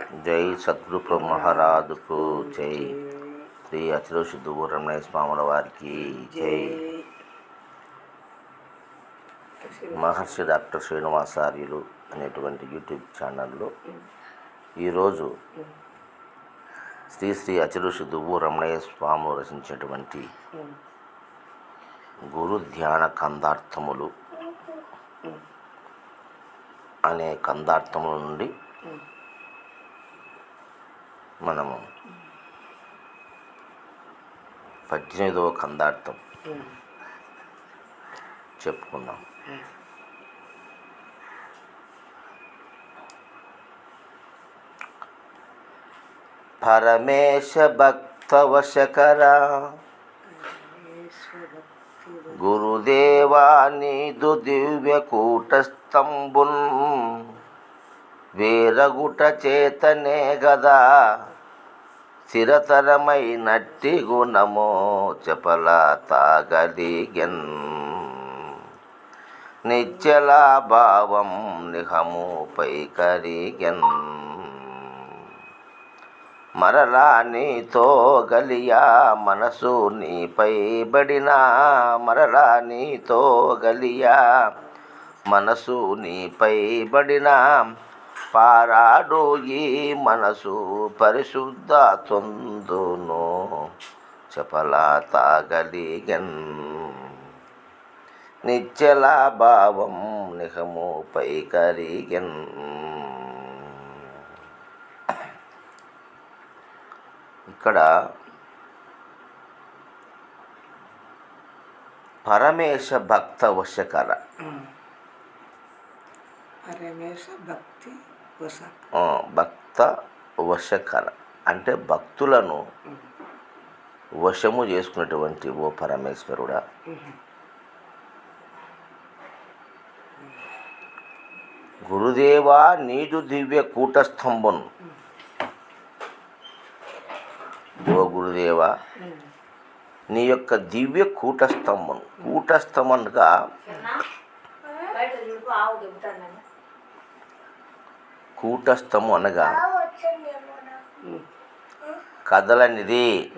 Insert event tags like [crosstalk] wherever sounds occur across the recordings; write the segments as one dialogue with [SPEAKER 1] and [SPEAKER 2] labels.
[SPEAKER 1] జై సద్గురు మహారాజుకు జై. శ్రీ అచల శుద్ధ రమణయ్య స్వాముల వారికి జై. మహర్షి డాక్టర్ శ్రీనివాసార్యులు అనేటువంటి యూట్యూబ్ ఛానల్లో ఈరోజు శ్రీ శ్రీ అచలుషి దువ్వు రమణయ్య స్వాములు రచించినటువంటి గురు ధ్యాన కందార్థములు అనే కందార్థముల నుండి మనము. పద్దెనిమిదవ కందార్థం. చెప్పుకున్నాం పరమేశ భక్తవశకర గురుదేవా నీదు దివ్య కూటస్తంబున్ వేరగుట చేతనే గదా. స్థిరతరమైనట్టి గుణము చెప్పల తాగలిగన్. నిశ్చల భావం నిహముపై కరిగన్ మరలా నీతో గలియా మనసు నీపై బడినా మరలా నీతో గలియా మనసు నీపై బడినా పారాడు ఈ మనసు పరిశుద్ధ తొందును చపల తాగలిగన్. నిశ్చల భావం నిహముపై కరిగన్ ఇక్కడ పరమేశ భక్త వశకర.
[SPEAKER 2] పరమేశ భక్తి
[SPEAKER 1] భక్త వశకర. అంటే భక్తులను వశము చేసుకున్నటువంటి ఓ పరమేశ్వరుడా. గురుదేవా నీదు దివ్య కూటస్తంభం ఓ గురుదేవా నీ యొక్క దివ్య కూటస్తంభం కూటస్తంభంగా కూటస్థము అనగా కదలనిది.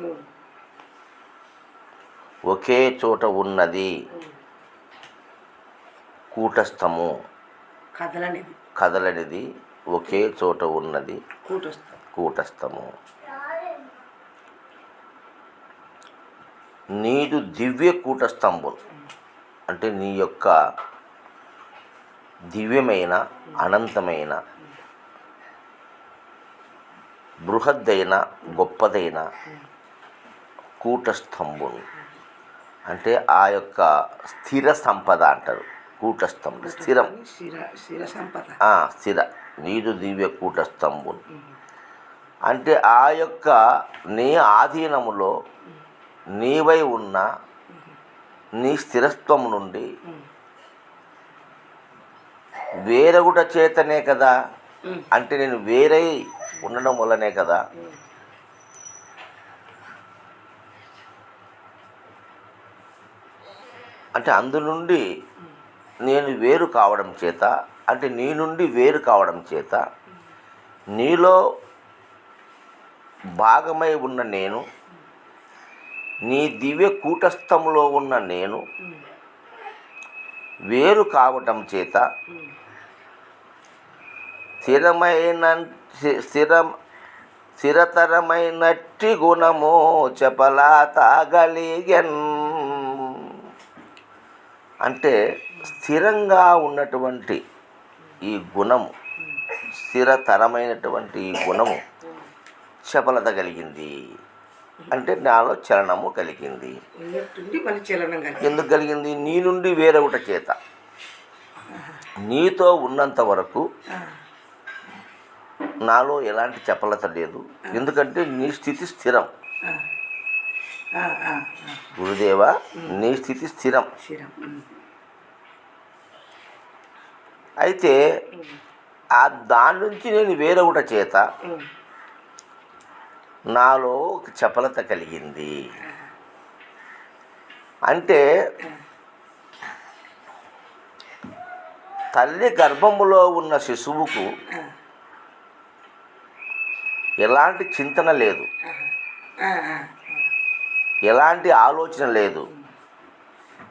[SPEAKER 1] ఒకే చోట ఉన్నది. కూటస్థము.
[SPEAKER 2] కదలనేది.
[SPEAKER 1] కదలనిది. ఒకే చోట ఉన్నది.
[SPEAKER 2] కూటస్థం.
[SPEAKER 1] కూటస్థము. నీదు దివ్య కూటస్తంభం అంటే నీ యొక్క దివ్యమైన అనంతమైన బృహద్దైన గొప్పదైన కూటస్తంభం అంటే ఆ యొక్క స్థిర సంపద అంటారు కూటస్థం స్థిరం. స్థిర నీరు దివ్య కూటస్తంభం అంటే ఆ యొక్క నీ ఆధీనములో నీవై ఉన్న నీ స్థిరత్వము నుండి వేరొకట చేతనే కదా? అంటే నేను వేరై ఉండడం వల్లనే కదా. అంటే అందు నుండి నేను వేరు కావడం చేత అంటే నీ నుండి వేరు కావడం చేత నీలో భాగమై ఉన్న నేను నీ దివ్య కూటస్థంలో ఉన్న నేను వేరు కావటం చేత స్థిరమైన స్థిరం స్థిరతరమైనట్టి గుణము చపలా తాగలిగన్. అంటే స్థిరంగా ఉన్నటువంటి ఈ గుణము స్థిరతరమైనటువంటి ఈ గుణము చపలత కలిగింది అంటే నాలో చలనము కలిగింది. ఎందుకు కలిగింది? నీ నుండి వేరొకటి చేత. నీతో ఉన్నంత వరకు నాలో ఎలాంటి చపలత లేదు. ఎందుకంటే నీ స్థితి స్థిరం. గురుదేవ నీ స్థితి స్థిరం. అయితే ఆ దాని నుంచి నేను వేరొకటి చేత. నాలో ఒక చపలత కలిగింది. అంటే తల్లి గర్భములో ఉన్న శిశువుకు ఎలాంటి చింతన లేదు. ఎలాంటి ఆలోచన లేదు.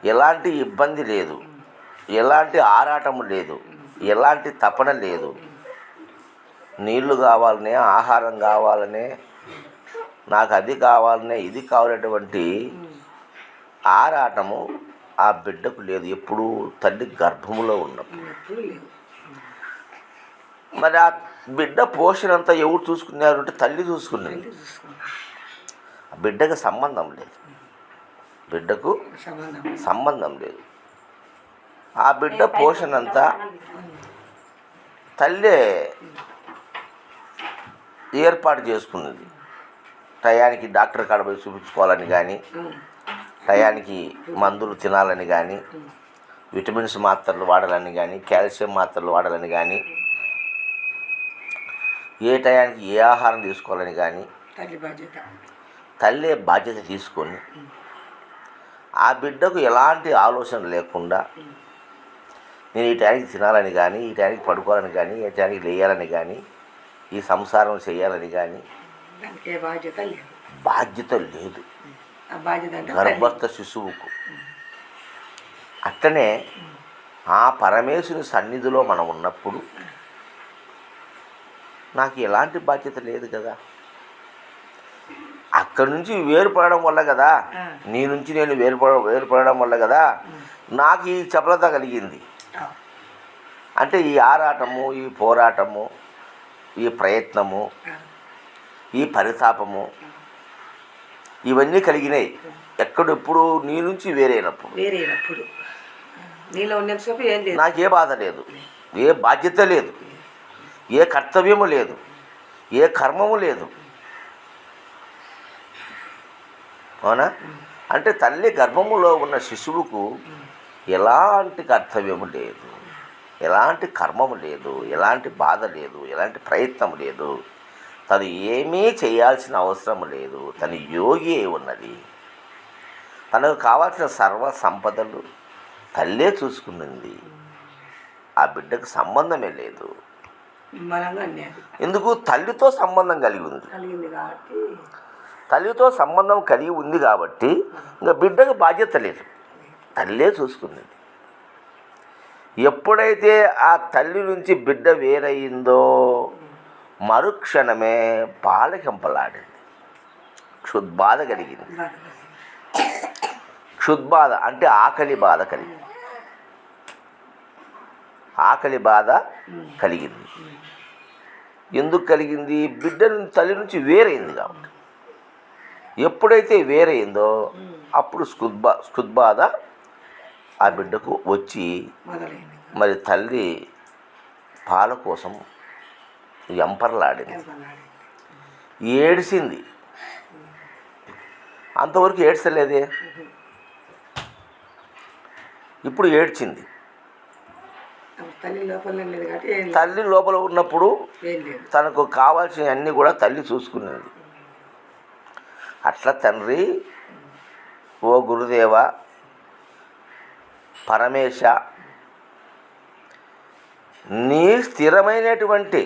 [SPEAKER 1] ఎలాంటి ఇబ్బంది లేదు. ఎలాంటి ఆరాటం లేదు. ఎలాంటి తపన లేదు. నీళ్ళు కావాలనే ఆహారం కావాలనే నాకు అది కావాలనే ఇది కావాలనేటువంటి ఆరాటము ఆ బిడ్డకు లేదు. ఎప్పుడు తల్లి గర్భములో ఉన్నప్పుడు. మరి ఆ బిడ్డ పోషణ అంతా ఎవరు చూసుకున్నారు అంటే తల్లి ఆ బిడ్డకు సంబంధం లేదు. బిడ్డకు
[SPEAKER 2] సంబంధం.
[SPEAKER 1] లేదు. ఆ బిడ్డ పోషణ అంతా తల్లే ఏర్పాటు చేసుకున్నది. టయానికి డాక్టర్ కాడ పోయి చూపించుకోవాలని కానీ. టయానికి మందులు తినాలని కానీ విటమిన్స్ మాత్రలు వాడాలని కానీ కాల్షియం మాత్రలు వాడాలని కానీ ఏ టయానికి ఏ ఆహారం తీసుకోవాలని కానీ
[SPEAKER 2] తల్లి బాధ్యత.
[SPEAKER 1] తల్లే బాధ్యత తీసుకొని ఆ బిడ్డకు ఎలాంటి ఆలోచన లేకుండా నేను ఈ టైంకి తినాలని కానీ ఈ టైంకి పడుకోవాలని కానీ ఈ టైంకి లేయాలని కానీ ఈ సంసారం చేయాలని కానీ
[SPEAKER 2] బాధ్యత లేదు.
[SPEAKER 1] బాధ్యత. గర్భస్థ శిశువుకు. అట్లనే ఆ పరమేశ్వరుని సన్నిధిలో మనం ఉన్నప్పుడు నాకు ఎలాంటి బాధ్యత లేదు కదా. అక్కడి నుంచి వేరుపడడం వల్ల కదా. నీ నుంచి నేను వేరుపడ వేరుపడడం వల్ల కదా. నాకు ఈ చపలత కలిగింది. అంటే ఈ ఆరాటము ఈ పోరాటము ఈ ప్రయత్నము. ఈ పరితాపము ఇవన్నీ కలిగినాయి. ఎక్కడెప్పుడు నీ నుంచి వేరైనప్పుడు.
[SPEAKER 2] వేరైనప్పుడు. నీలో ఉన్నంతసేపు ఏం
[SPEAKER 1] నాకే బాధ లేదు. ఏ బాధ్యత లేదు. ఏ కర్తవ్యము లేదు ఏ కర్మము లేదు. అవునా? అంటే తల్లి గర్భములో ఉన్న శిశువుకు ఎలాంటి కర్తవ్యము లేదు ఎలాంటి కర్మము లేదు ఎలాంటి బాధ లేదు ఎలాంటి ప్రయత్నం లేదు. తను ఏమీ చేయాల్సిన అవసరం లేదు తను యోగి ఉన్నది. తనకు కావాల్సిన సర్వ సంపదలు తల్లే చూసుకున్నది ఆ బిడ్డకు సంబంధమే లేదు. ఎందుకు? తల్లితో సంబంధం కలిగి ఉంది. తల్లితో సంబంధం కలిగి ఉంది కాబట్టి ఇంకా బిడ్డకు బాధ్యత లేదు. తల్లే చూసుకున్నది ఎప్పుడైతే ఆ తల్లి నుంచి బిడ్డ వేరయిందో మరుక్షణమే పాలకింపలాడింది. క్షుద్బాధ కలిగింది.
[SPEAKER 2] బాధ
[SPEAKER 1] క్షుద్బాధ అంటే ఆకలి బాధ కలిగింది. ఆకలి బాధ కలిగింది. ఎందుకు కలిగింది? బిడ్డ తల్లి నుంచి వేరైంది కాబట్టి. ఎప్పుడైతే వేరైందో అప్పుడు స్కృద్బా స్కృద్బాధ ఆ బిడ్డకు వచ్చి మరి తల్లి పాల కోసం ఎంపర్లాడింది. ఏడిసింది అంతవరకు ఏడ్చలేదే? ఇప్పుడు ఏడ్చింది.
[SPEAKER 2] తల్లి లోపల
[SPEAKER 1] ఉన్నప్పుడు తనకు కావాల్సిన అన్నీ కూడా తల్లి చూసుకునేది. అట్లా తండ్రి ఓ గురుదేవ పరమేశ నీ స్థిరమైనటువంటి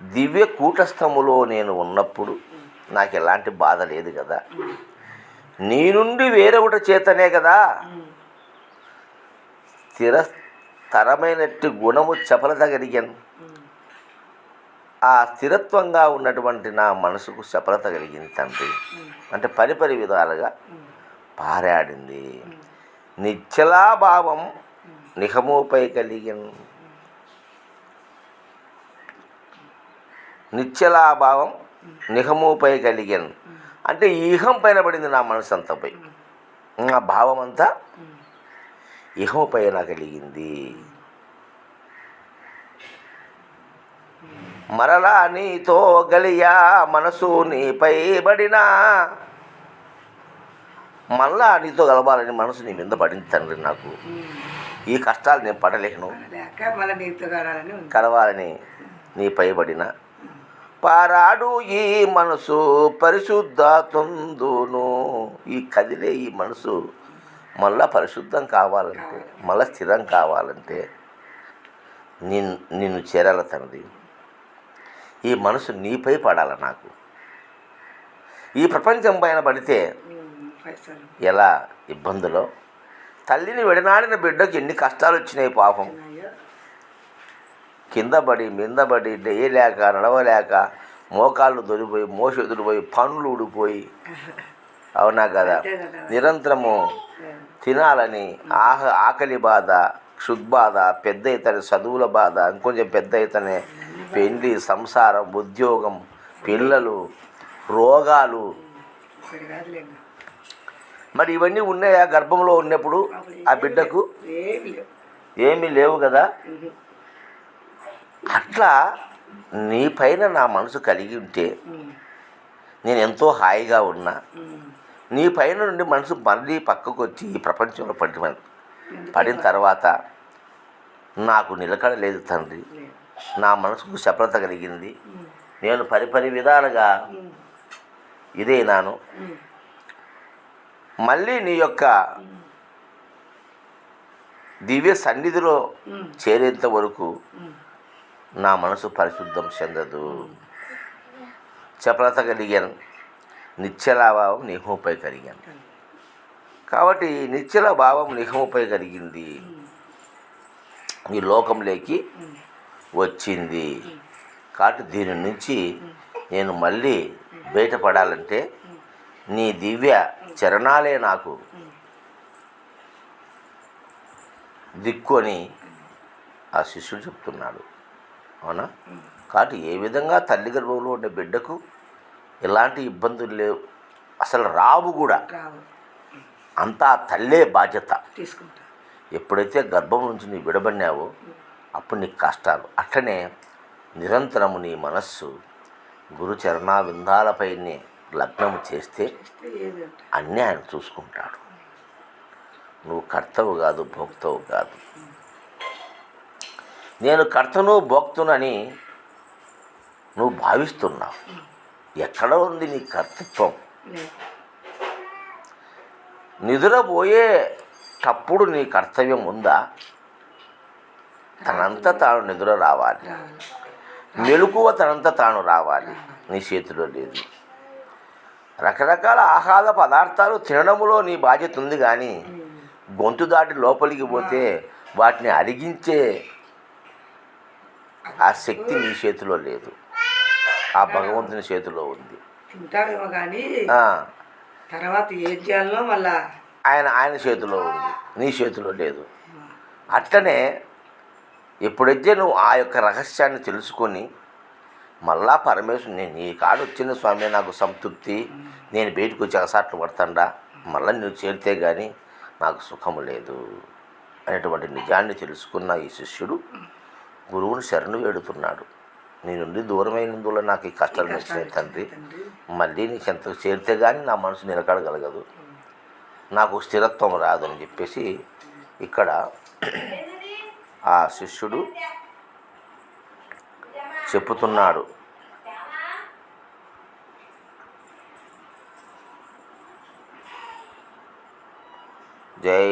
[SPEAKER 1] దివ్య కూటస్థములో నేను ఉన్నప్పుడు నాకు ఎలాంటి బాధ లేదు కదా. నీ నుండి వేరొకటి చేతనే కదా. స్థిరతరమైనట్టి గుణము చపలతగలిగాను ఆ స్థిరత్వంగా ఉన్నటువంటి నా మనసుకు చపలత కలిగింది తండ్రి. అంటే పరిపరి విధాలుగా పారాడింది. నిశ్చలా భావం నిహముపై కలిగిన నిశ్చలా భావం నిహముపై కలిగిన అంటే ఈహం పైన పడింది నా మనసు అంతపై నా భావం అంతా ఇహం పైన కలిగింది. మరలా నీతో గలియా మనసు నీపై పడినా మళ్ళా నీతో గలవాలని మనసు నీ మీద పడింది తండ్రి నాకు. ఈ కష్టాలు నేను పడలేను. కలవాలని నీ పైబడిన పారాడు ఈ మనసు పరిశుద్ధతుందును ఈ కదిలే ఈ మనసు మళ్ళా పరిశుద్ధం కావాలంటే మళ్ళా స్థిరం కావాలంటే నిన్ నిన్ను చేరాల తండ్రి ఈ మనసు నీపై పడాలి నాకు. ఈ ప్రపంచం పైన పడితే ఎలా? ఇబ్బందులో? తల్లిని విడనాడిన బిడ్డకు ఎన్ని కష్టాలు వచ్చినాయి? పాపం కింద పడి మింద పడి లేయలేక నడవలేక మోకాళ్ళు దొరిపోయి మోస దొరిపోయి పండ్లు ఊడిపోయి. [laughs] అవునా కదా. నిరంతరము తినాలని ఆహ ఆకలి బాధ క్షుద్బాధ పెద్ద అయితేనే చదువుల బాధ ఇంకొంచెం పెద్ద అయితేనే పెళ్ళి సంసారం ఉద్యోగం పిల్లలు రోగాలు. మరి ఇవన్నీ ఉన్నాయా గర్భంలో ఉన్నప్పుడు ఆ బిడ్డకు?
[SPEAKER 2] ఏమి లేవు.
[SPEAKER 1] కదా. అట్లా నీ పైన నా మనసు కలిగి ఉంటే నేను ఎంతో హాయిగా ఉన్నా. నీ పైన నుండి మనసు మళ్ళీ పక్కకు వచ్చి ఈ ప్రపంచంలో పడి పడిన తర్వాత నాకు నిలకడ లేదు తండ్రి. నా మనసుకు శబ్దత కలిగింది. నేను పరిపరి విధాలుగా ఇదేనాను. మళ్ళీ నీ యొక్క దివ్య సన్నిధిలో చేరేంత వరకు. నా మనసు పరిశుద్ధం చెందదు. చపలత కలిగాను. నిశ్చల భావం నిహముపై కలిగాను కాబట్టి నిశ్చల భావం నిహముపై కలిగింది ఈ లోకంలోకి వచ్చింది. కాబట్టి దీని నుంచి నేను మళ్ళీ బయటపడాలంటే నీ దివ్య చరణాలే నాకు దిక్కు అని ఆ శిష్యుడు చెప్తున్నాడు. అవునా? కాబట్టి ఏ విధంగా తల్లి గర్భంలో ఉండే బిడ్డకు ఎలాంటి ఇబ్బందులు లేవు. అసలు రావు కూడా అంతా తల్లే బాధ్యత. ఎప్పుడైతే గర్భం నుంచి నీ విడబడినావో అప్పుడు నీకు కష్టాలు. అట్లనే నిరంతరము నీ మనస్సు గురు చరణా విందాలపైనే లగ్నము చేస్తే అన్నీ ఆయన చూసుకుంటాడు. నువ్వు కర్తవు కాదు భోక్తవు కాదు. నేను కర్తను భోక్తునని నువ్వు భావిస్తున్నావు. ఎక్కడ ఉంది నీ కర్తృత్వం. నిద్రపోయే తప్పుడు నీ కర్తవ్యం ఉందా? తనంతా తాను నిద్ర రావాలి.
[SPEAKER 2] రావాలి
[SPEAKER 1] మెలకువ తనంతా తాను రావాలి. నీ చేతిలో లేదు. రకరకాల ఆహార పదార్థాలు తినడంలో నీ బాధ్యత ఉంది కానీ గొంతు దాటి లోపలికి పోతే వాటిని అరిగించే ఆ శక్తి నీ చేతిలో లేదు. ఆ భగవంతుని చేతిలో ఉంది.
[SPEAKER 2] తింటాడేమో కానీ తర్వాత ఏం చేయాలో మళ్ళా
[SPEAKER 1] ఆయన ఆయన చేతిలో ఉంది. నీ చేతిలో లేదు. అట్లనే ఎప్పుడైతే నువ్వు ఆ యొక్క రహస్యాన్ని తెలుసుకొని మళ్ళా పరమేశ్వరు నేను నీ కాడ వచ్చిన స్వామి నాకు సంతృప్తి నేను బయటకు వచ్చి అగసాట్లు పడతాడా మళ్ళీ నువ్వు చేరితే కానీ నాకు సుఖము లేదు అనేటువంటి నిజాన్ని తెలుసుకున్న ఈ శిష్యుడు గురువుని శరణు వేడుతున్నాడు. నీ నుండి దూరమైనందువల్ల నాకు ఈ కష్టాలు నచ్చినాయి
[SPEAKER 2] తండ్రి.
[SPEAKER 1] మళ్ళీ నీకు ఎంత చేరితే కానీ నా మనసు నిలకడగలగదు. నాకు స్థిరత్వం రాదని చెప్పేసి ఇక్కడ ఆ శిష్యుడు చెప్పుతున్నాడు. జై